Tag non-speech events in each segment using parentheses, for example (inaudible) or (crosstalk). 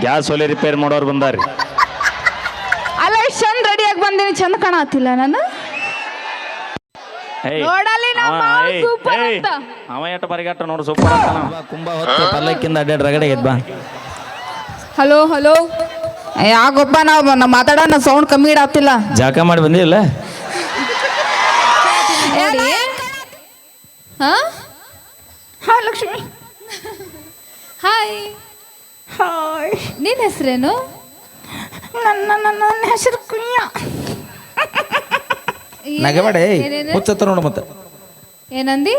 Gas ಒಲೆ repair ಮಾಡೋರು ಬಂದಾರಿ ಅಲ್ಲ ಎಷ್ಟು ಚಂದ ರೆಡಿಯಾಗಿ ಬಂದೀನಿ. ಚಂದ ಕಾಣತ್ತಿಲ್ಲ ನಾನು ಏಯ್, ನೋಡಲ್ಲಿ ನಮ್ಮ ಅವ- ಮಾವ ಏಯ್, super ಏಯ್, ಅಂತ. ಅವ ಎಟ್ಟು ಪರಿಗಾಟ ನೋಡು ಸೂಪರ್ ಅಂತ ಕುಂಬ ಹೊತ್ತು ಪಲ್ಲಕ್ಕಿಂದ ಅಡ್ಡಾಡ್ ರಗಡೆ ಎದ್ ಬಾ. ಹಲೋ ಹಲೋ ಯಾಕೊಬ್ಬ ನಾವು ನಮ್ಮ ಮಾತಾಡೋಣ ಸೌಂಡ್ ಕಮ್ಮಿ ಇಡಾತಿಲ್ಲ ಜಾಕ ಮಾಡಿ ಬಂದಿಲ್ಲ ಹಾ? ಹಾ ಲಕ್ಷ್ಮಿ. Hi hi. ನಿನ್ನ ಹೆಸರೇನು? ನನ್ನ ನನ್ನ ನನ್ನ ಹೆಸರು ಕುಯ್ಯ ನಗಬೇಡ? ಹುಚ್ಚತ್ತ ನೋಡು ಮತ್ತೆ. ಏನಂದಿ?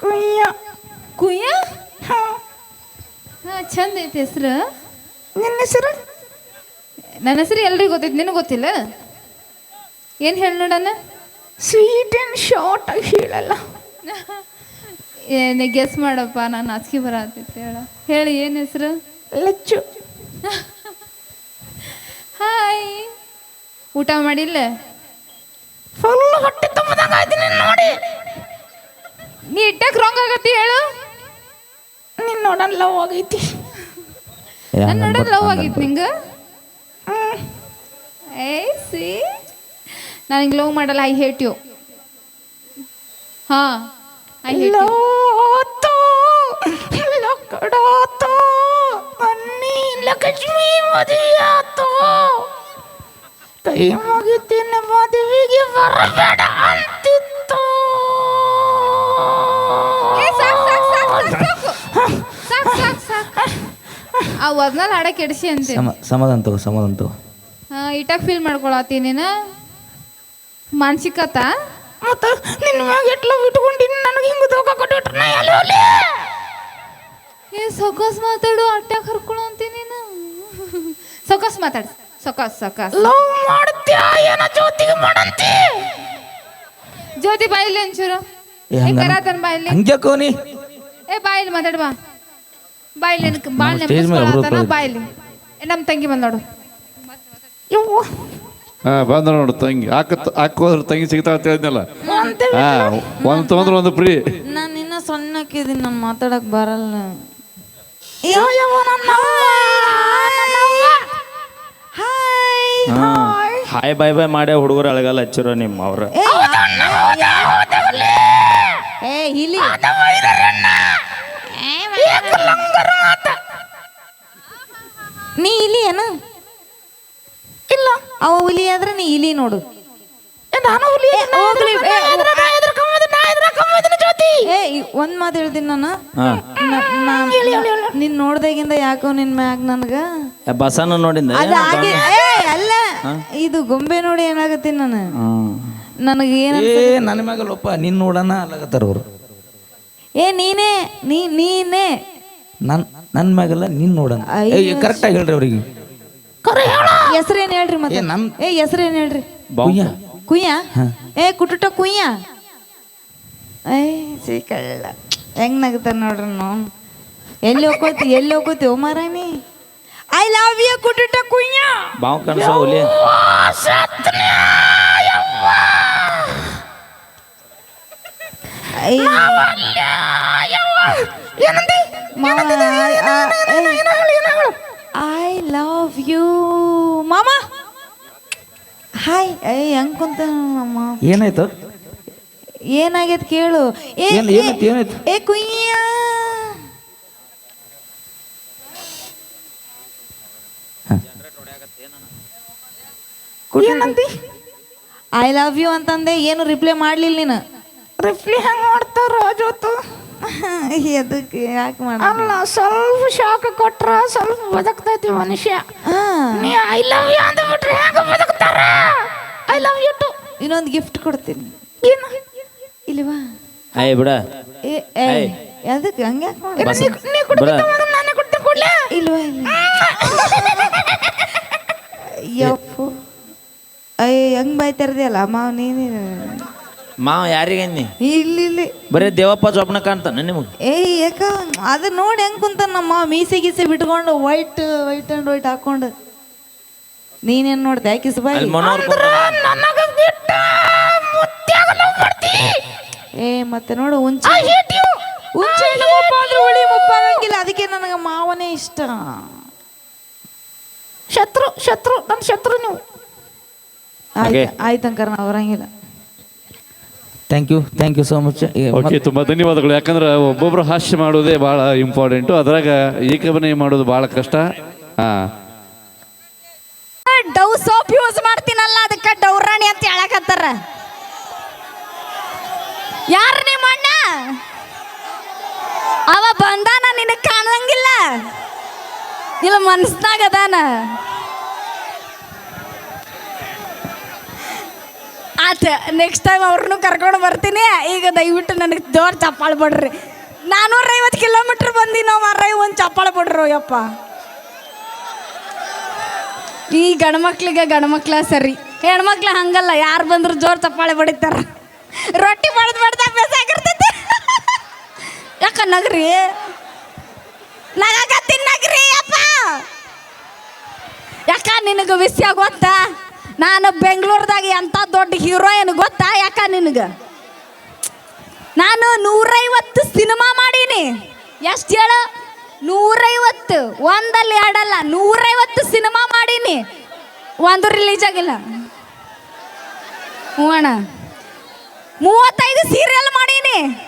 ಕುಯ್ಯ. ಕುಯ್ಯ? ಹಾ. ಹಾ ಚಂದ ಐತಿ ಹೆಸರು. ನಿನ್ನ ಹೆಸರು? ನನ್ನ ಹೆಸರು ಎಲ್ರಿಗೂ ಗೊತ್ತೈತಿ ನಿನಗೆ ಗೊತ್ತಿಲ್ಲ? ಏನು ಹೇಳಿ ನೋಡಣ ಸ್ವೀಟ್ ಆ್ಯಂಡ್ ಶಾರ್ಟ್ ಆಗಿ ಹೇಳಲ್ಲ. ಏನೇ ಗೆಸ್ ಮಾಡಪ್ಪ ನಾನು ನಾಚಿಕೆ ಬರತ್ತೈತೆ ಹೇಳ. ಹೇಳಿ ಏನು ಹೆಸರು? ಲಚ್ಚು. ಹಾಯ್ ಊಟ ಮಾಡಿಲ್ಲ? ಫುಲ್ ಹೊಟ್ಟೆ ತುಂಬದಂಗ ಆಯ್ತು ನೀನು ನೋಡಿ. ನೀ ಇಟ್ಟಕ್ಕೆ ರಾಂಗ್ ಆಗತ್ತಿ ಹೇಳು. ನೀನು ನೋಡನ್ ಲವ್ ಆಗೈತಿ. ನಾನು ನೋಡನ್ ಲವ್ ಆಗೈತಿ ನಿಂಗೆ? A C. ನಾನು ಹಿಂಗೆ ಲವ್ ಮಾಡಲ್ಲ ಐ ಹೇಟ್ ಯು ಹಾಂ ಐ ಹೇಟ್ ಯು ಲೋತು ಲಕ್ಕಡಾತು ಅನ್ನಿ ಲಕ್ಷ್ಮಿ ಮದುವೆಯಾತು ಕೈ ಮುಗಿತಿನ ಮದುವೆಗೆ ಬರಬೇಡ ಅಂತಿತ್ತು? ಆ ಒದ್ನಲ್ಲಿ ಹಾಡ ಕೆಡಿಸಿ ಅಂತ. ಸಮ ಸಮಾಧಾನ ತಗೋ ಸಮಾಧಾನ ತಗೋ. ಹಾಂ ಫೀಲ್ ಮಾಡ್ಕೊಳತ್ತಿ ನೀನು? ಮಾನಸಿಕತ? ಮತ್ತ ನಿನ್ನ ಮ್ಯಾಗ ಎಟ್ಲ ಬಿಟ್ಕೊಂಡಿನಿ ನನಗೆ ಹಿಂಗೆ ದೋಖ ಕೊಟ್ಬಿಟ್ರೆ ನಾ ಎಲ್ಲಿ? ಏ ಸೊಕಾಸ್ ಮಾತಾಡು ಅಟ್ಟ ಕರ್ಕೊಳು ಅಂತೀನಿ ನೀನು ಸೊಕಾಸ್ ಮಾತಾಡು. ಸೊಕಾಸ್ ಸೊಕಾಸ್. ಲವ್ ಮಾಡ್ತ್ಯಾ ಏನ ಜ್ಯೋತಿಗೆ ಮಾಡಂತಿ? ಜ್ಯೋತಿ ಬಾಯಿಲಿ ಒಂಚೂರು. ಏ ಕರಾತನ್ ಬಾಯಿಲಿ. ಹಂಗೆ ಕೋನಿ? ಏ ಬಾಯಿಲಿ ಮಾತಾಡ್ ಬಾ. ಬಾಯಿಲಿ ಏನಕ್ಕೆ ಬಾಳ್ ಹೋಗ್ತಾರೆ. ಬಾಯಿಲಿ. ಏ ನಮ್ಮ ತಂಗಿ ಬಂದ್ ನೋಡು. ಯವ್ವ. ಹಾ ಬಂದ ನೋಡು ತಂಗಿ. ಹಾಕ ಹಾಕೋದ್ರ ತಂಗಿ ಸಿಗ್ತಾ ಅಂತ ಹೇಳಿದ್ನಲ್ಲ. ಹಾ ಒಂದು ತೊಗೊಂಡ್ರೆ ಒಂದು ಫ್ರೀ. ನಾನು ಇನ್ನ ಸಣ್ಣಕ್ಕಿದ್ದೀನಿ ನಾನು ಮಾತಾಡಕ್ ಬರಲ್ಲ. ಯೋ ಯಾವ ನನ್ನವ್ವ ನನ್ನವ್ವ ಹಾಯ್ ಹಾಯ್ ಬಾಯ್ ಬಾಯ್ ಮಾಡೇ ಹುಡುಗರು ಅಳಗಲ್ಲ ಹಚ್ಚಿರೋ ನಿಮ್ಮ ಅವ್ರ ಏ ಇಲ್ಲಿ ನೀ ಇಲಿ ಏನ ಇಲ್ಲ ಅವ ಹುಲಿ ಆದ್ರೆ ನೀ ಇಲಿ ನೋಡು ನಾನು ಹುಲಿ ಒಂದ್ ಮಾತು ಹೇಳ್ತೀನಿ ನಾನು ನಿನ್ ನೋಡ್ದಾಗಿಂದ ಯಾಕೋ ನಿನ್ ಮ್ಯಾಗ ನನ್ಗ ಬಸನ ನೋಡಿಂದ ಅದ ಆಗಿ ಏ ಅಲ್ಲ ಇದು ಗೊಂಬೆ ನೋಡಿ ಏನಾಗತ್ತೀನಿ ನಾನು? ನನಗೆ ಏನು ಏ ನನ್ನ ಮ್ಯಾಗಲ್ಲಪ್ಪ ನಿನ್ನ ನೋಡಣ ಅಲ್ಲಾಗತ್ತಾರ ಅವರು. ಏ ನೀನೇ ನೀ ನೀನೇ. ನನ್ ನನ್ನ ಮ್ಯಾಗಲ್ಲ ನಿನ್ ನೋಡಣ. ಏ ಕರೆಕ್ಟಾಗಿ ಹೇಳ್ರಿ ಅವ್ರಿಗೆ. ಹೆಸರೇನು ಹೇಳ್ರಿ ಮತ್ತೆ? ಏ, ನಮ್- ಏ ಹೆಸ್ರೇನ್ ಹೇಳ್ರಿ? ಕುಯ್ಯ. ಕುಯ್ಯ? ಏ ಕುಟುಟ ಕುಯ್ಯ. ಏ ಸಿಕ್ಕಲ್ಲ ಹೆಂಗ್ ನಗ್ತಾರ ನೋಡ್ರಿ ನಾವು. ಎಲ್ಲಿ ಹೋಗೋತಿ ಎಲ್ಲಿ ಹೋಗೋತಿ ಓ ಮಾರಾಣಿ ಐ ಲವ್ ಯು ಕುಟುಟ ಕುಯ್ಯ ಬಾವು ಕಣಸ ಹುಲಿ ಐ ಐ ಲವ್ ಯು ಮಾಮ ಹಾಯ್ ಏ ಹೆಂಗ್ ಕುಂತ ಮಾಮ ಏನಾಯ್ತು ಏನಾಗೈತ್ ಕೇಳು ಏ ಏನ್- ಏನಾಯ್ತು, ಏನಾಯ್ತು? ಏ ಕುಯ್ಯ ಏನಂತಿ ಐ ಲವ್ ಯು ಅಂತಂದೆ ಏನು ರಿಪ್ಲೈ ಮಾಡ್ಲಿಲ್ಲ ನೀನು? ರಿಪ್ಲೈ ಹೆಂಗ್ ಮಾಡ್ತಾರ ಜೋತು (laughs) ಎದಕ್ಕೆ ಯಾಕೆ ಮಾಡ ಅಲ್ಲ ಸ್ವಲ್ಪ ಶಾಕ್ ಕೊಟ್ರ ಸ್ವಲ್ಪ ಬದುಕ್ತೈತಿ ಮನುಷ್ಯ. ನೀ ಐ ಲವ್ ಯು ಅಂತ ಬಿಟ್ರೆ ಹೆಂಗ ಬದುಕ್ತಾರ? ಐ ಲವ್ ಯು ಟು ಇನ್ನೊಂದು ಗಿಫ್ಟ್ ಕೊಡ್ತೀನಿ. ಏನು? ಇಲ್ವಾ ಏಯ್ ಬಿಡ. ಏ ಏ ಎದಕ್ಕೆ ಹಂಗ್ಯಾಕೆ ಮಾಡ ಬಸ ನೀ ಕುಡ್ದು ನಾನೇ ಕೊಡ್ತೀನಿ ಕೊಡ್ಲೇ? ಇಲ್ವಾ ಇಲ್ಲ ಯಪ್ಪು ಅಯ್ಯ ಹೆಂಗ್ ಅಲ್ಲ ಮಾವ ನೀನು ಮಾವ ಯಾರಿಗೆ ಅನ್ನಿ? ಇಲ್ಲಿ ಇಲ್ಲಿ. ಬರೀ ದೇವಪ್ಪ ಜೊಬ್ನ ಕಾಣ್ತಾನೆ ನಿಮಗೆ? ಏಯ್ ಯಾಕ? ಅದು ನೋಡಿ ಹೆಂಗ್ ಕುಂತ ನಮ್ಮ ಮಾವ ಮೀಸೆ ಗೀಸೆ ಬಿಟ್ಕೊಂಡು ವೈಟ್ ವೈಟ್ ಅಂಡ್ ವೈಟ್ ಹಾಕೊಂಡು. ನೀನೇನ್ ನೋಡ್ದೆ? ಯಾಕಿಸ್ ಬಾಯಿ ಅಲ್ಲಿ ಮಾಡ್ತಿ. ಏ ಮತ್ತೆ ನೋಡು ಉಂಚಿ ಐ ಹೇಟ್ ಯು ಹುಚ್ಚು ಹಣ್ಣು ಮುಪ್ಪ ಅಂದ್ರೆ ಹುಳಿ ಮುಪ್ಪಾಗಂಗಿಲ್ಲ. ಅದಕ್ಕೆ ನನಗೆ ಮಾವನೇ ಇಷ್ಟ. ಶತ್ರು ಶತ್ರು ನನ್ನ ಶತ್ರು ನೀವು. ಆಯ್ತು ಆಯ್ತಂಕರ್ ನಾವು ಬರಂಗಿಲ್ಲ. Thank you thank you so much okay ತುಂಬ ಧನ್ಯವಾದಗಳು. ಯಾಕಂದ್ರೆ ಒಬ್ಬೊಬ್ರು ಹಾಸ್ಯ ಮಾಡೋದೇ ಭಾಳ ಇಂಪಾರ್ಟೆಂಟು ಅದ್ರಾಗ ಏಕವನಯ ಮಾಡೋದು ಭಾಳ ಕಷ್ಟ. ಹಾಂ. ಡವ್ ಸೋಪ್ ಯೂಸ್ ಮಾಡ್ತೀನಲ್ಲ ಅದಕ್ಕೆ ಡೌರಾಣಿ ಅಂತ ಹೇಳಕತ್ತಾರ. ಯಾರು ನಿಮ್ಮ ಅಣ್ಣ? ಅವ ಬಂದಾನ ನಿನಗೆ ಕಾಣಂಗಿಲ್ಲ ಇಲ್ಲ ಮನ್ಸ್ನಾಗ ಅದಾನ. ಆತ ನೆಕ್ಸ್ಟ್ ಟೈಮ್ ಅವ್ರನ್ನೂ ಕರ್ಕೊಂಡು ಬರ್ತೀನಿ. ಈಗ ದಯವಿಟ್ಟು ನನಗೆ ದೋರ್ ಚಪ್ಪಾಳ ಬಿಡ್ರಿ. ನಾನೂರೈವತ್ತು ಕಿಲೋಮೀಟ್ರ್ ಬಂದಿನೋ ಮಾರ್ರೆ ಒಂದು ಚಪ್ಪಾಳ ಬಿಡ್ರು ಅಯ್ಯಪ್ಪ. ಈ ಗಂಡ್ಮಕ್ಳಿಗೆ ಗಂಡ್ಮಕ್ಳ ಸರಿ. ಹೆಣ್ಮಕ್ಳು ಹಂಗಲ್ಲ, ಯಾರು ಬಂದರೂ ಜೋರು ಚಪ್ಪಾಳೆ ಬಡಿತಾರ. ರೊಟ್ಟಿ ಬಡ್ದು ಬಡ್ದು ಅಭ್ಯಾಸ ಆಗಿರ್ತೈತಿ. ಯಾಕ ನಗ್ರಿ? ನಗಾಕತ್ತೀನಿ ತಿನ್ನಗ್ರಿ ಅಪ್ಪ. ಯಾಕ ನಿನಗೆ ವಿಷಯ ಗೊತ್ತಾ? ನಾನು ಬೆಂಗಳೂರದಾಗ ಎಂಥ ದೊಡ್ಡ ಹೀರೋಯಿನ್ ಗೊತ್ತಾ ಯಾಕ ನಿನಗೆ? ನಾನು ನೂರೈವತ್ತು ಸಿನಿಮಾ ಮಾಡೀನಿ. ಎಷ್ಟು ಹೇಳು? ನೂರೈವತ್ತು. ಒಂದಲ್ಲಿ ಎರಡಲ್ಲ, ನೂರೈವತ್ತು ಸಿನಿಮಾ ಮಾಡೀನಿ. ಒಂದು ರಿಲೀಸ್ ಆಗಿಲ್ಲ. ಹ್ಞೂ ಅಣ್ಣ. ಮೂವತ್ತೈದು ಸೀರಿಯಲ್ ಮಾಡೀನಿ.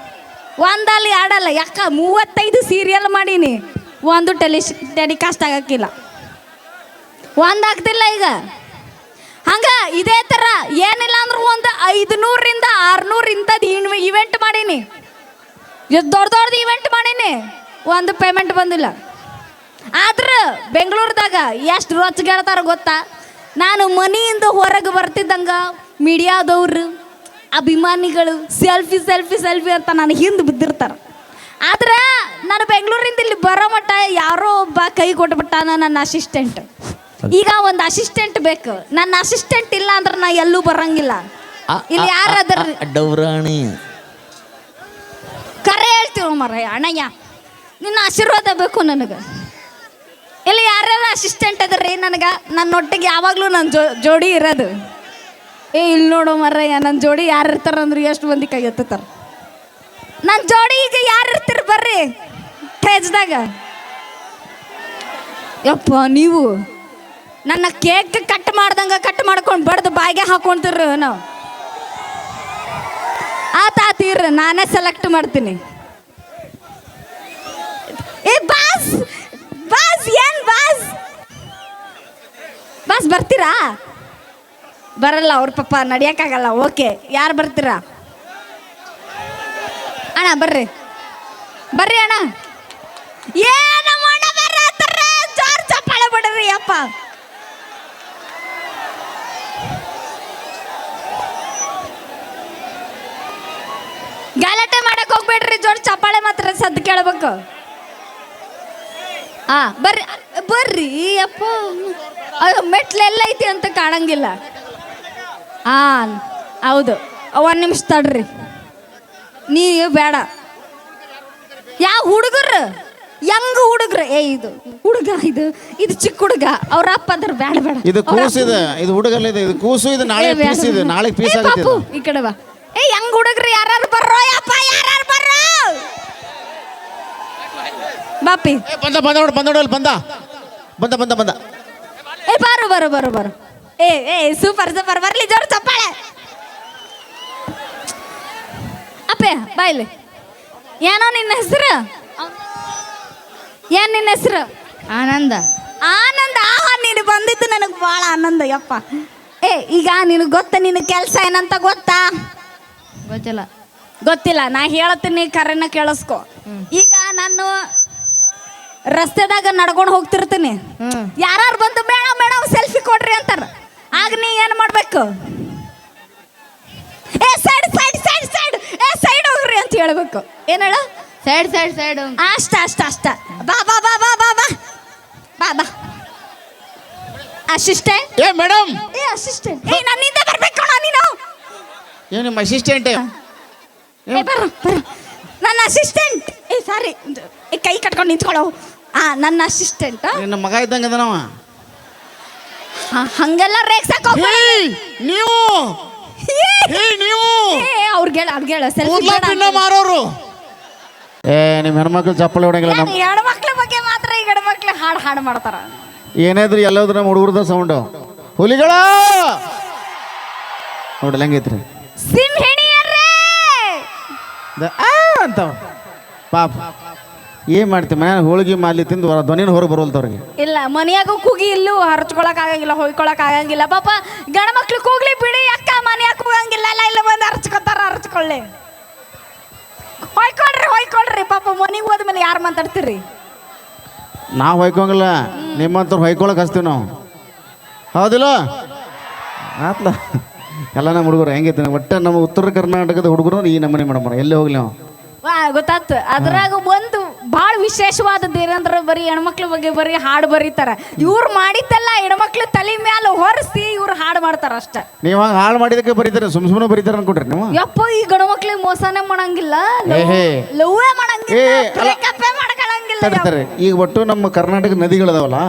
ಒಂದಲ್ಲಿ ಎರಡಲ್ಲ, ಯಾಕ? ಮೂವತ್ತೈದು ಸೀರಿಯಲ್ ಮಾಡೀನಿ. ಒಂದು ಟೆಲಿ ಟೆಲಿಕಾಸ್ಟ್ ಆಗಕ್ಕಿಲ್ಲ. ಒಂದು ಆಗ್ತಿಲ್ಲ ಈಗ. ಹಂಗ ಇದೇ ತರ ಏನಿಲ್ಲ ಅಂದ್ರೂ ಒಂದು ಐದುನೂರಿಂದ ಆರುನೂರು ಇಂಥದ್ದು ಇವೆಂಟ್ ಮಾಡೀನಿ. ಎಷ್ಟು ದೊಡ್ಡ ದೊಡ್ಡದು ಇವೆಂಟ್ ಮಾಡೀನಿ. ಒಂದು ಪೇಮೆಂಟ್ ಬಂದಿಲ್ಲ. ಆದ್ರೆ ಬೆಂಗಳೂರದಾಗ ಎಷ್ಟು ರೊಚ್ಚಿಗೆಳ್ತಾರ ಗೊತ್ತಾ? ನಾನು ಮನೆಯಿಂದ ಹೊರಗೆ ಬರ್ತಿದ್ದಂಗ ಮೀಡಿಯಾದವ್ರು, ಅಭಿಮಾನಿಗಳು, ಸೆಲ್ಫಿ ಸೆಲ್ಫಿ ಸೆಲ್ಫಿ ಅಂತ ನಾನು ಹಿಂದೆ ಬಿದ್ದಿರ್ತಾರೆ. ಆದ್ರೆ ನಾನು ಬೆಂಗಳೂರಿಂದ ಇಲ್ಲಿ ಬರೋ ಮಟ್ಟ ಯಾರೋ ಒಬ್ಬ ಕೈ ಕೊಟ್ಬಿಟ್ಟಾನ ನನ್ನ ಅಸಿಸ್ಟೆಂಟ್ ಈಗ ಒಂದು ಅಸಿಸ್ಟೆಂಟ್ ಬೇಕು. ನನ್ನ ಅಸಿಸ್ಟೆಂಟ್ ಇಲ್ಲ ಅಂದ್ರೆ ನಾ ಎಲ್ಲೂ ಬರಂಗಿಲ್ಲ. ಇಲ್ಲಿ ಯಾರಾದ್ರ ಡೌರಾಣಿ. ಕರೆ ಹೇಳ್ತೀವ ಮರ ಅಣ್ಣಯ್ಯ. ನಿನ್ನ ಆಶೀರ್ವಾದ ಬೇಕು ನನಗೆ. ಇಲ್ಲಿ ಯಾರ್ಯಾರ ಅಸಿಸ್ಟೆಂಟ್ ಅದ್ರಿ ನನಗೆ? ನನ್ನ ಒಟ್ಟಿಗೆ ಯಾವಾಗಲೂ ನನ್ನ ಜೋ ಜೋಡಿ ಇರೋದು. ಏ ಇಲ್ಲಿ ನೋಡು ಮರಯ್ಯ ನನ್ನ ಜೋಡಿ ಯಾರು ಇರ್ತಾರ ಅಂದ್ರೆ ಎಷ್ಟು ಮಂದಿ ಕೈ ಎತ್ತಾರ ನನ್ನ ಜೋಡಿ ಈಗ ಯಾರು ಇರ್ತೀರಿ ಬರ್ರಿ. ಸ್ಟೇಜ್ದಾಗ ಯಪ್ಪ ನೀವು. ನನ್ನ ಕೇಕ್ ಕಟ್ ಮಾಡ್ದಂಗ ಕಟ್ ಮಾಡ್ಕೊಂಡು ಬಡ್ದು ಬಾಯಿಗೆ ಹಾಕೊಂತೀರ ನಾವು ಆತ ಆತೀರ ನಾನೇ ಸೆಲೆಕ್ಟ್ ಮಾಡ್ತೀನಿ. ಏ, ಬಾಸ್ ಬಾಸ್, ಏನ್ ಬಾಸ್? ಬಾಸ್, ಬರ್ತೀರಾ? ಬರಲ್ಲ, ಅವ್ರ ಪಾಪ ನಡಿಯಕ್ಕಾಗಲ್ಲ, ಓಕೆ, ಯಾರು ಬರ್ತೀರಾ? ಅಣ್ಣ, ಬರ್ರಿ. ಬರ್ರಿ ಅಣ್ಣ. ಏ, ನಮ್ಮ ಅಣ್ಣ ಬರತ್ತಾರ ಜೋರ್ ಚಪ್ಪಾಳೆ ಬಿಡ್ರಿ ಅಪ್ಪ. ಗಲಾಟೆ ಮಾಡಕ್ ಹೋಗ್ಬೇಡ್ರಿ ಜೋರ್ ಚಪ್ಪಾಳೆ ಮಾತ್ರ ಸದ್ದು ಕೇಳ್ಬೇಕು. ಹಾ ಬರ್ರಿ ಬರ್ರಿ ಅಪ್ಪ. ಮೆಟ್ಲೆಲ್ಲ ಐತಿ ಅಂತ ಕಾಣಂಗಿಲ್ಲ. ಹಾ ಹೌದು. ಒಂದು ನಿಮಿಷ ತಡ್ರಿ. ನೀ ಬೇಡ. ಯಾವ ಹುಡುಗರು? ಯಂಗ್ ಹುಡುಗ್ರ. ಏ ಇದು ಹುಡುಗ ಇದು ಇದು ಚಿಕ್ಕ ಹುಡುಗ. ಅವ್ರ ಅಪ್ಪ ಅಂದ್ರೆ ಬೇಡ ಬೇಡ. ಇದು ಕೂಸಿದೆ ಕೂಸು ಇದು ಹುಡುಗಲ್ಲ ಇದೆ ಕೂಸು ಇದು ನಾಳೆ. ಪೀಸ್ ಇದೆ ನಾಳೆ ಪೀಸ್ ಆಗುತ್ತೆ ಈ ಕಡೆ ಬಾ. ಏ ಯಂಗ್ ಹುಡುಗ್ರು ಯಾರು ಬರ್ರೋ? ಯಪ್ಪ ಯಾರು ಬರ್ರೋ? ಬಾಪಿ. ಏ, ಬಂದ ಬಂದ ನೋಡು ಬಂದ ನೋಡು ಅಲ್ಲಿ ಬಂದ. ಬಂದ ಬಂದ ಬಂದ. ಏ ಬಾರು ಬಾರು ಬಾರು ಬಾರು. ಏ ಏ ಸೂಪರ್ ಸೂಪರ್. ಬರ್ಲಿ ಜೋರು ಚಪ್ಪಾಳೆ. ಅಪ್ಪೆ ಬಾಯ್ಲಿ ಏನೋ ನಿನ್ನ ಹೆಸರು? ಏನ್ ನಿನ್ನ ಹೆಸರು? ಆನಂದ. ಆನಂದ? ಆಹಾ ನೀನು ಬಂದಿದ್ದು ನನಗೆ ಭಾಳ ಆನಂದ ಯಪ್ಪ. ಏ ಈಗ ನಿನಗೆ ಗೊತ್ತ ನಿನ್ನ ಕೆಲಸ ಏನಂತ ಗೊತ್ತಾ? ಗೊತ್ತಿಲ್ಲ. ಗೊತ್ತಿಲ್ಲ ನಾ ಹೇಳತ್ತೀನಿ ಕರೆನ ಕೇಳಿಸ್ಕೊ. ಈಗ ನಾನು ರಸ್ತೆದಾಗ ನಡ್ಕೊಂಡು ಹೋಗ್ತಿರ್ತೀನಿ. ಯಾರು ಬಂದು ಮೇಡಮ್ ಮೇಡಮ್ ಸೆಲ್ಫಿ ಕೊಡ್ರಿ ಅಂತಾರ. ಆಗ ನೀ ಏನು ಮಾಡ್ಬೇಕು? ಏ ಸೈಡ್ ಸೈಡ್ ಸೈಡ್ ಸೈಡ್ ಏ ಸೈಡ್ ಹೋಗ್ರಿ ಅಂತ ಹೇಳ್ಬೇಕು. ಏನ್ ಹೇಳ? ಸೈಡ್ ಸೈಡ್ ಸೈಡ್ ಅಷ್ಟ ಅಷ್ಟ ಅಷ್ಟ. ಬಾ ಬಾ ಬಾ ಬಾ ಬಾ ಬಾ. ಬಾ ಬಾ. ಅಸಿಸ್ಟೆಂಟ್? ಏ ಮೇಡಮ್ ಏ ಅಸಿಸ್ಟೆಂಟ್. ಏ ನನ್ನಿಂದ ಬರ್ಬೇಕು ನೀನು. ಏ ನಿಮ್ಮ ಅಸಿಸ್ಟೆಂಟ್ ಏ. ನನ್ನ ಅಸಿಸ್ಟೆಂಟ್ ಏ ಸಾರಿ ಏ ಕೈ ಕಟ್ಕೊಂಡು ನಿಂತ್ಕೊಳ್ಳೋ. ಆ ನನ್ನ ಅಸಿಸ್ಟೆಂಟ್ ನಿನ್ನ ಮಗ ಇದ್ದಂಗ ಅದನವ ಹಂಗೆಲ್ಲ ರೇಗ್ಸಕ್ ಹೋಗ್ಬೇಡ. ನೀವು. ಏ, ಏಯ್ ನೀವು. ಏ ಅವ್ರಿಗೆ ಹೇಳ ಅವ್ರಿಗೆ ಹೇಳ ಕೂದ್ಲ ಪಿನ್ನ ಮಾರೋರು. ಏ ನಿಮ್ಮ ಹೆಣ್ಮಕ್ಳು ಚಪ್ಪಲಿ ಹೊಡಂಗಿಲ್ಲ ನಮ್ಮ ಹೆಣ್ಮಕ್ಳ ಬಗ್ಗೆ ಮಾತ್ರ ಈ ಹೆಣ್ಮಕ್ಳು ಹಾಡು ಹಾಡು ಮಾಡ್ತಾರ. ಏನಾದ್ರು ಎಲ್ಲೋದ್ರ ನಮ್ಮ ಹುಡುಗರದ ಸೌಂಡು ಹುಲಿಗಳ! ನೋಡಲ್ಲ ಹೆಂಗೈತ್ರಿ? ಸಿಂಹಿಣಿಯರೇ! ಅಂತಾವ ಪಾಪ. ಏನ್ ಮಾಡ್ತೀವಿ ಮನೆ ಹೋಳಿಗೆ ಮಾಲಿ ತಿಂದು ಹೊರ- ಧ್ವನಿನ ಹೊರಗೆ ಬರೋಲ್ತವ್ರಿಗೆ ಇಲ್ಲ ಮನ್ಯಾಗ ಕೂಗಿ ಇಲ್ಲೂ ಹರ್ಚ್ಕೊಳಕ್ ಆಗಂಗಿಲ್ಲ ಹೊಯ್ಕೊಳಕ್ ಆಗಂಗಿಲ್ಲ. ಪಾಪ ಗಂಡ ಮಕ್ಳು ಕೂಗ್ಲಿ ಬಿಡಿ ಅಕ್ಕ ಮನ್ಯಾಗ ಕೂಗಂಗಿಲ್ಲ ಅಲ್ಲ ಇಲ್ಲ ಬಂದು ಹರ್ಚ್ಕೊತಾರ ಹರ್ಚ್ಕೊಳ್ಳಿ. ಹೊಯ್ಕೊಳ್ರಿ ಹೊಯ್ಕೊಳ್ರಿ. ಪಾಪ ಮನೆಗೆ ಹೋದ್ಮೇಲೆ ಯಾರು ಮಾತಾಡ್ತೀರಿ? ನಾವು ಹೊಯ್ಕೊಂಗಿಲ್ಲ ನಿಮ್ಮಂತವ್ರು ಹೊಯ್ಕೊಳಕ್ ಹಸ್ತೀವಿ ನಾವು. ಹೌದಿಲ್ಲ? ಆತ್ಲ. ಎಲ್ಲ ನಮ್ಮ ಹುಡುಗರು ಹೆಂಗೈತೆ ಒಟ್ಟೆ ನಮ್ಮ ಉತ್ತರ ಕರ್ನಾಟಕದ ಹುಡುಗರು ಈ ನಮ್ಮನೆ ಮೇಡಮ್ ಎಲ್ಲಿ ಹೋಗ್ಲಿ ನಾವು ವಾ ಗೊತ್ತಾತು ಅದ್ರಾಗ ಒಂದು ಭಾಳ ವಿಶೇಷವಾದದ್ದು ಏನಂದ್ರೆ ಬರೀ ಹೆಣ್ಮಕ್ಳ ಬಗ್ಗೆ ಬರೀ ಹಾಡು ಬರೀತಾರ. ಇವ್ರು ಮಾಡಿದ್ದೆಲ್ಲ ಹೆಣ್ಮಕ್ಳು ತಲೆ ಮ್ಯಾಲ ಹೊರಿಸಿ ಇವ್ರು ಹಾಡು ಮಾಡ್ತಾರ ಅಷ್ಟ. ನೀವು ಹಂಗೆ ಹಾಳು ಮಾಡಿದಕ್ಕೆ ಬರೀತಾರೆ? ಸುಮ್ ಸುಮ್ಮನೆ ಬರೀತಾರೆ ಅನ್ಕೊಂಡ್ರಿ ನೀವು? ಯಪ್ಪ ಈ ಗಣಮಕ್ಳಿಗೆ ಮೋಸನೇ ಮಾಡಂಗಿಲ್ಲ. ಏಹೇ. ಲವ್ವೇ ಮಾಡಂಗಿಲ್ಲ ಏ, ಅಲ್ಲ. ಮಾಡ್ಕೊಳಂಗಿಲ್ಲ ಈಗ ಒಟ್ಟು ನಮ್ಮ ಕರ್ನಾಟಕ ನದಿಗಳದಾವಲ್ಲ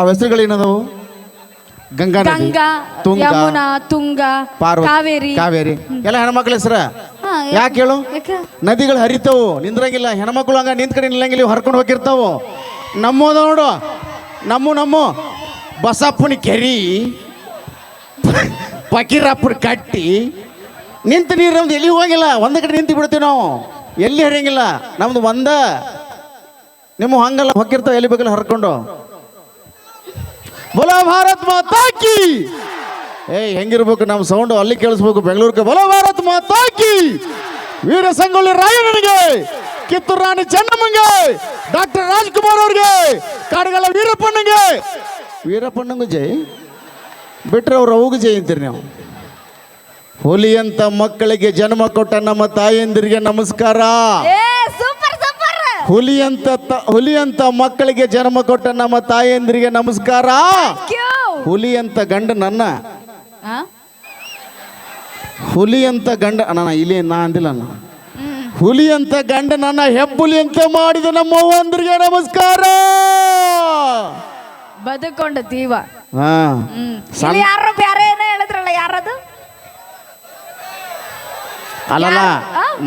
ಅವ ಹೆಸರುಗಳು ಏನದಾವು ಗಂಗಾ ನದಿ ಗಂಗಾ ತುಂಗಾ ಯಮುನಾ ತುಂಗ ಪಾರ್ವತಿ ಕಾವೇರಿ. ಕಾವೇರಿ. ಎಲ್ಲ ಹೆಣ್ಮಕ್ಳ ಹೆಸರ? ಹಾ, ಯಾಕೆ ಹೇಳು? ಯಾಕೆ? ನದಿಗಳು ಹರಿತಾವು ನಿಂದ್ರಂಗಿಲ್ಲ. ಹೆಣ್ಮಕ್ಳು ಹಂಗ ನಿಂತ್ ಕಡೆ ನಿಲ್ಲಂಗಿಲ್ಲ ಇವು ಹರ್ಕೊಂಡು ಹೋಗಿರ್ತಾವು. ನಮ್ಮದ ನೋಡು. ನಮ್ಮ ನಮ್ಮ ಬಸಪ್ಪನ ಕೆರಿ ಪಕೀರಪ್ಪನ ಕಟ್ಟಿ ನಿಂತ ನೀರು ನಮ್ದು ಎಲ್ಲಿ ಹೋಗಿಲ್ಲ. ಒಂದ ಕಡೆ ನಿಂತು ಬಿಡ್ತೀವಿ ನಾವು. ಎಲ್ಲಿ ಹರಿಯಂಗಿಲ್ಲ. ನಮ್ದು ಒಂದ. ನಿಮ್ಮ ಹಂಗಲ್ಲ ಹೊಕ್ಕಿರ್ತಾವ ಎಲ್ಲಿ ಬೇಕಲ್ಲ ಹರ್ಕೊಂಡು. ಬೋಲೋ ಭಾರತ್ ಮಾತಾಕಿ ಏಯ್, ಹೆಂಗಿರ್ಬೇಕು? ನಮ್ಮ ಸೌಂಡ್ ಅಲ್ಲಿ ಕೇಳಿಸ್ಬೇಕು. ಬೆಂಗಳೂರಿಗೆ ಬೋಲೋ ಭಾರತ್ ಮಾತಾಕಿ ವೀರ ಸಂಗೊಳ್ಳಿ ರಾಯಣ್ಣನಿಗೆ, ಕಿತ್ತೂರು ರಾಣಿ ಚೆನ್ನಮ್ಮಂಗೆ, ಡಾಕ್ಟರ್ ರಾಜ್ಕುಮಾರ್ ಅವ್ರಿಗೆ ಕಾಡುಗಳ ವೀರಪ್ಪಣ್ಣಂಗೆ. ವೀರಪ್ಪಣ್ಣಂಗು ಜೈ. ಬಿಟ್ರೆ ಅವ್ರ ಅವುಗೂ ಜೈ ಅಂತೀರಿ ನೀವು. ಹುಲಿಯಂತ ಮಕ್ಕಳಿಗೆ ಜನ್ಮ ಕೊಟ್ಟ ನಮ್ಮ ತಾಯಂದಿರಿಗೆ ನಮಸ್ಕಾರ. ಏ ಹುಲಿಯಂತ ಹುಲಿಯಂತ ಮಕ್ಕಳಿಗೆ ಜನ್ಮ ಕೊಟ್ಟ ನಮ್ಮ ತಾಯಿಯಂದ್ರಿಗೆ ನಮಸ್ಕಾರ. ಹುಲಿಯಂತ ಗಂಡ ನನ್ನ. ಹುಲಿಯಂತ ಗಂಡ ಅಣ್ಣ ಇಲ್ಲಿ ನಾ ಅಂದಿಲ್ಲ ಅಣ್ಣ. ಹುಲಿಯಂತ ಗಂಡ ನನ್ನ ಹೆಬ್ಬುಲಿ ಅಂತ ಮಾಡಿದ ನಮ್ಮ ಒಂದ್ರಿಗೆ ನಮಸ್ಕಾರ. ಬದುಕೊಂಡ ದೀವ ಹಾ. ಯಾರು ಬೇರೆ ಏನೋ ಹೇಳಿದ್ರಲ್ಲ ಯಾರದು? ಅಲ್ಲಲ್ಲ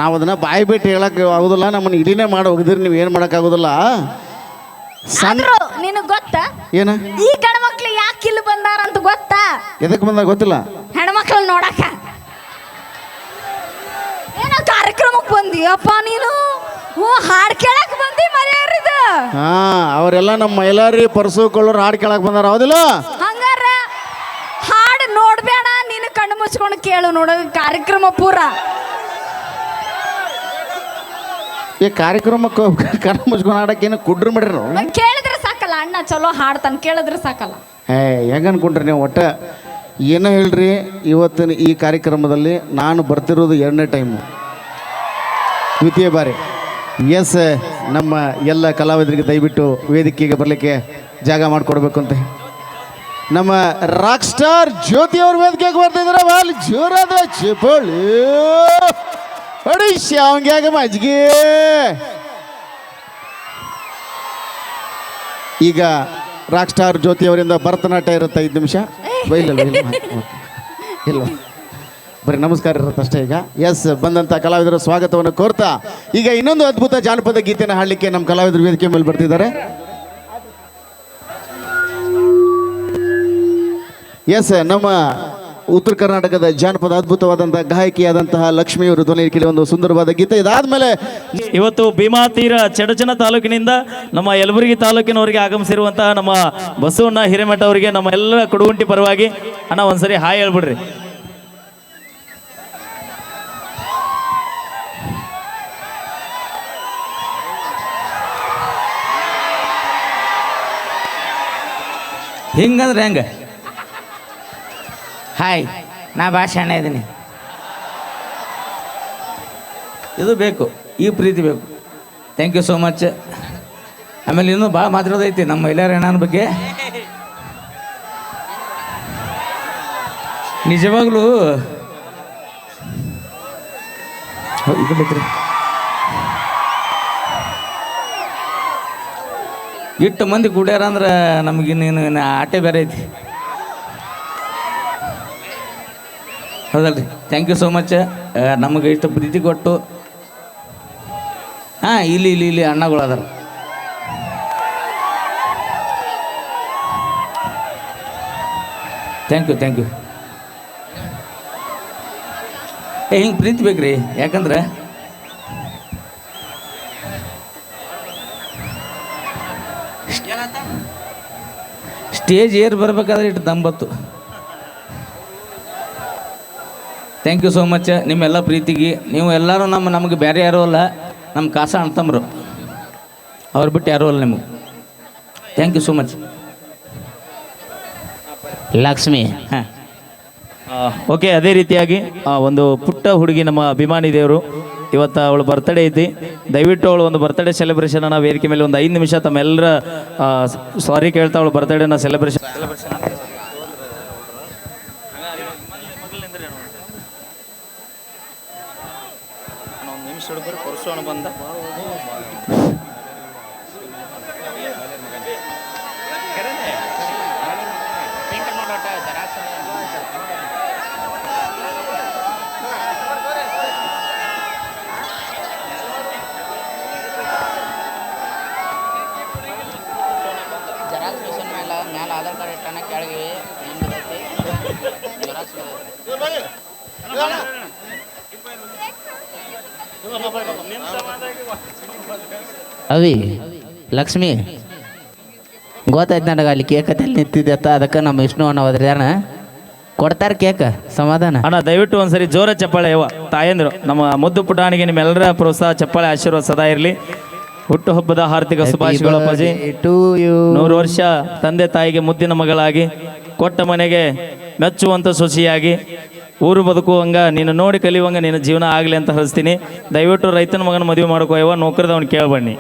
ನಾವು ಅದನ್ನ ಬಾಯಿ ಬಿಟ್ಟು ಹೇಳಕ್ ಆಗುದಿಲ್ಲ ನಮ್ಮನ್ನ ಇಡೀನೇ ಮಾಡಿ ಹೋಗಿದ್ರಿ ನೀವು ಏನು ಮಾಡಕ್ ಆಗುದಿಲ್ಲ. ಸಣ್ಣ ಆದ್ರೂ ನಿನಗ್ ಗೊತ್ತಾ? ಏನು? ಈ ಗಂಡ್ಮಕ್ಳು ಯಾಕೆ ಇಲ್ಲಿ ಬಂದಾರ ಅಂತ ಗೊತ್ತಾ? ಎದಕ್ಕೆ ಬಂದಾಗ ಗೊತ್ತಿಲ್ಲ? ಹೆಣ್ಮಕ್ಳು ನೋಡಕ ಏನೋ ಕಾರ್ಯಕ್ರಮಕ್ಕೆ ಬಂದಿ ಅಪ್ಪ ನೀನು? ಓ ಹಾಡ್ ಕೇಳಕ್ ಬಂದಿ ಮರ್ಯಾರಿದ? ಹಾ ಅವರೆಲ್ಲ ನಮ್ಮ ಮೈಲಾರಿ ಪರ್ಸು ಕೊಳ್ಳೋರು ಹಾಡು ಕೇಳಕ್ ಬಂದಾರ ಹೌದಿಲ್ಲ? ಹಂಗಾರ ಹಾಡು ನೋಡ್ಬೇಡ ನೀನು ಕಣ್ಣು ಮುಚ್ಕೊಂಡು ಕೇಳು ನೋಡ ಕಾರ್ಯಕ್ರಮ ಪೂರ. ಈ ಕಾರ್ಯಕ್ರಮಕ್ಕೆ (laughs) ಕಣ್ಣು ಮುಚ್ಕೊಂಡು ಆಡಕ್ಕೆ ಏನು ಕುಡ್ರು ಮಾಡ್ರಿ ನಾವು ನಂಗ್ ಕೇಳಿದ್ರೆ ಸಾಕಲ್ಲ ಅಣ್ಣ ಚಲೋ ಹಾಡ್ತಾನೆ ಕೇಳಿದ್ರೆ ಸಾಕಲ್ಲ. ಏ ಹೆಂಗ ಅನ್ಕೊಂಡ್ರಿ ನೀವು ಒಟ್ಟ? ಏನೋ ಹೇಳ್ರಿ ಇವತ್ತಿನ ಈ ಕಾರ್ಯಕ್ರಮದಲ್ಲಿ ನಾನು ಬರ್ತಿರೋದು ಎರಡನೇ ಟೈಮು ದ್ವಿತೀಯ ಬಾರಿ. ಎಸ್ ನಮ್ಮ ಎಲ್ಲ ಕಲಾವಿದರಿಗೆ ದಯವಿಟ್ಟು ವೇದಿಕೆಗೆ ಬರಲಿಕ್ಕೆ ಜಾಗ ಮಾಡಿಕೊಡ್ಬೇಕು ಅಂತ ನಮ್ಮ ರಾಕ್ ಸ್ಟಾರ್ ಜ್ಯೋತಿ ಅವ್ರ ವೇದಿಕೆಗೆ ಬರ್ತಿದ್ದಾರೆ ಅಲ್ಲಿ ಜೋರಾದ ಚಿಪಳಿ ಹೊಡಿ ಶಾವಂಗ್ಯಾಗ ಮಜ್ಗೆ ಈಗ ರಾಕ್ ಸ್ಟಾರ್ ಜ್ಯೋತಿ ಅವರಿಂದ ಭರತನಾಟ್ಯ ಇರುತ್ತೆ ಐದು ನಿಮಿಷ. ಇಲ್ಲ ಇಲ್ಲ. ಬರೀ ನಮಸ್ಕಾರ ಇರುತ್ತೆ ಅಷ್ಟೇ ಈಗ. ಎಸ್ ಬಂದಂಥ ಕಲಾವಿದರ ಸ್ವಾಗತವನ್ನು ಕೋರ್ತಾ. ಈಗ ಇನ್ನೊಂದು ಅದ್ಭುತ ಜಾನಪದ ಗೀತೆನ ಹಾಡಲಿಕ್ಕೆ ನಮ್ಮ ಕಲಾವಿದರು ವೇದಿಕೆ ಮೇಲೆ ಬರ್ತಿದ್ದಾರೆ. ಎಸ್ ನಮ್ಮ ಉತ್ತರ ಕರ್ನಾಟಕದ ಜಾನಪದ ಅದ್ಭುತವಾದಂತಹ ಗಾಯಕಿಯಾದಂತಹ ಲಕ್ಷ್ಮಿಯವರು ಧ್ವನಿ ಕೇಳಿ ಒಂದು ಸುಂದರವಾದ ಗೀತೆ ಇದಾದ್ಮೇಲೆ ಇವತ್ತು ಭೀಮಾ ತೀರ ಚಡಚನ ತಾಲೂಕಿನಿಂದ ನಮ್ಮ ಯಲಬುರ್ಗಿ ತಾಲೂಕಿನವರಿಗೆ ಆಗಮಿಸಿರುವಂತಹ ನಮ್ಮ ಬಸವಣ್ಣ ಹಿರೇಮಠ ಅವರಿಗೆ, ನಮ್ಮ ಎಲ್ಲ ಕೊಡುಗುಂಟಿ ಪರವಾಗಿ ಅಣ್ಣ ಒಂದ್ಸರಿ ಹಾಯ್ ಹೇಳ್ಬಿಡ್ರಿ. ಹಿಂಗಂದ್ರೆ ಹೆಂಗ? ಹಾಯ್, ನಾ ಭಾಷಣ ಇದ್ದೀನಿ ಇದು ಬೇಕು, ಈ ಪ್ರೀತಿ ಬೇಕು. ಥ್ಯಾಂಕ್ ಯು ಸೋ ಮಚ್ ಆಮೇಲೆ ಇನ್ನೂ ಭಾಳ ಮಾತಾಡೋದೈತಿ ನಮ್ಮ ಎಲ್ಲರ ಅಣ್ಣನ ಬಗ್ಗೆ. ನಿಜವಾಗ್ಲೂ ಇಟ್ಟು ಮಂದಿ ಕುಡ್ಯಾರ ಅಂದ್ರೆ ನಮಗಿನ್ನೇನು ಆಟೆ ಬೇರೆ ಐತಿ. ಹೌದಲ್ರಿ. ಥ್ಯಾಂಕ್ ಯು ಸೋ ಮಚ್ ನಮಗೆ ಇಷ್ಟು ಪ್ರೀತಿ ಕೊಟ್ಟು. ಹಾಂ ಇಲ್ಲಿ ಇಲ್ಲಿ ಇಲ್ಲಿ ಅಣ್ಣಗಳು ಅದಾರ. ಥ್ಯಾಂಕ್ ಯು ಥ್ಯಾಂಕ್ ಯು ಏ ಹಿಂಗೆ ಪ್ರೀತಿ ಬೇಕ್ರಿ ಯಾಕಂದ್ರೆ ಸ್ಟೇಜ್ ಏರ್ ಬರ್ಬೇಕಾದ್ರೆ ಇಟ್ಟು ದಂಬತ್ತು. ಥ್ಯಾಂಕ್ ಯು ಸೋ ಮಚ್ ನಿಮ್ಮೆಲ್ಲ ಪ್ರೀತಿಗೆ. ನೀವು ಎಲ್ಲರೂ ನಮ್ಮ ನಮಗೆ ಬೇರೆ ಯಾರೂ ಅಲ್ಲ. ನಮ್ಮ ಕಾಸ ಅಣ್ತಮ್ರು ಅವ್ರು ಬಿಟ್ಟು ಯಾರೂ ಅಲ್ಲ ನಿಮಗೆ. Thank you so much Lakshmi. ಹಾಂ. ಓಕೆ ಅದೇ ರೀತಿಯಾಗಿ ಒಂದು ಪುಟ್ಟ ಹುಡುಗಿ ನಮ್ಮ ಅಭಿಮಾನಿ ದೇವರು. ಇವತ್ತು ಅವಳು ಬರ್ತಡೇ ಐತಿ. ದಯವಿಟ್ಟು ಅವಳು ಒಂದು ಬರ್ತಡೇ ಸೆಲೆಬ್ರೇಷನ್ ನಾವು ವೇದಿಕೆ ಮೇಲೆ ಒಂದು ಐದು ನಿಮಿಷ ತಮ್ಮೆಲ್ಲರ ಸಾರಿ ಕೇಳ್ತಾ ಅವಳು ಬರ್ತ್ಡೇನ ಸೆಲೆಬ್ರೇಷನ್ ಜೆರಾಕ್ಸ್ ಅವಿ ಲಕ್ಷ್ಮಿ ಗೊತ್ತಾಯ್ತು ನನಗೆ ಅಲ್ಲಿ ಕೇಕ್ ತಲೆ ನಿಂತಿದ್ದೆ ಅತ್ತ ಅದಕ್ಕೆ ನಮ್ಮ ವಿಷ್ಣು ಅಣ್ಣ ಹೋದ್ರಿದಾನ ಕೊಡ್ತಾರೆ ಕೇಕ್ ಸಮಾಧಾನ. ಅಣ್ಣ ದಯವಿಟ್ಟು ಒಂದ್ಸರಿ ಜೋರ ಚಪ್ಪಾಳೆ ಯವ್ವ ತಾಯಂದ್ರು ನಮ್ಮ ಮುದ್ದು ಪುಟಾಣಿಗೆ ನಿಮ್ಮೆಲ್ಲರ ಪ್ರೋತ್ಸಾಹ ಚಪ್ಪಾಳೆ ಆಶೀರ್ವಾದ ಸದಾ ಇರಲಿ. ಹುಟ್ಟುಹಬ್ಬದ ಹಾರ್ದಿಕ ಶುಭಾಶಯಗಳು ಅಪ್ಪಾಜಿ. ನೂರು ವರ್ಷ ತಂದೆ ತಾಯಿಗೆ ಮುದ್ದಿನ ಮಗಳಾಗಿ ಕೊಟ್ಟ ಮನೆಗೆ ಮೆಚ್ಚುವಂಥ ಸೊಸೆಯಾಗಿ ಊರು ಬದುಕುವಂಗ ನೀನು ನೋಡಿ ಕಲಿಯುವಂಗ ನಿನ್ನ ಜೀವನ ಆಗಲಿ ಅಂತ ಹರಿಸ್ತೀನಿ. ದಯವಿಟ್ಟು ರೈತನ ಮಗನ ಮದುವೆ ಮಾಡ್ಕೋ, ಯವ್ವ, ನೌಕರದವನು ಕೇಳಬನ್ನಿ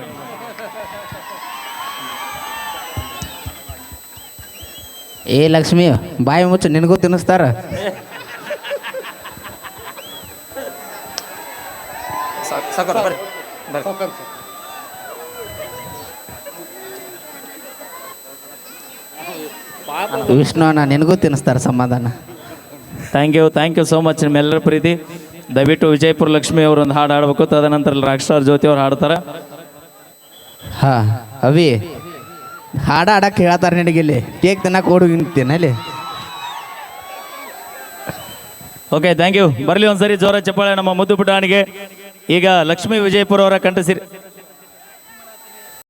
ಏ ಲಕ್ಷ್ಮಿ, ಬಾಯಿ ಮುಚ್ಚು, ನಿನಗೂ ತಿನ್ನಿಸ್ತಾರ? ವಿಷ್ಣು ಅಣ್ಣ, ನಿನಗೂ ತಿನ್ನಿಸ್ತಾರ ಸಮಾಧಾನ? Thank you thank you so much ನಿಮ್ಮೆಲ್ಲರ ಪ್ರೀತಿ. ದಯವಿಟ್ಟು ವಿಜಯಪುರ ಲಕ್ಷ್ಮಿ ಅವರು ಒಂದು ಹಾಡು ಹಾಡಬೇಕು ತದನಂತರ ರಾಕ್ ಸ್ಟಾರ್ ಜ್ಯೋತಿ ಅವ್ರು ಹಾಡ್ತಾರೆ. ಹಾ ಅವಿ ಹಾಡ ಹಾಡಕ್ಕೆ ಹೇಳ್ತಾರೆ ನಿನಗಿಲ್ಲಿ ಕೇಕ್ ತಿನ್ನಕ್ಕೆ ಓಡು ನಿಂತೇನಲ್ಲಿ ಓಕೆ ಥ್ಯಾಂಕ್ ಯು ಬರಲಿ ಒಂದ್ಸರಿ ಜೋರ ಚಪ್ಪಾಳೆ ನಮ್ಮ ಮುದ್ದು ಪುಟಾಣಿಗೆ. ಈಗ ಲಕ್ಷ್ಮೀ ವಿಜಯಪುರ ಅವರ ಕಂಠಸಿರಿ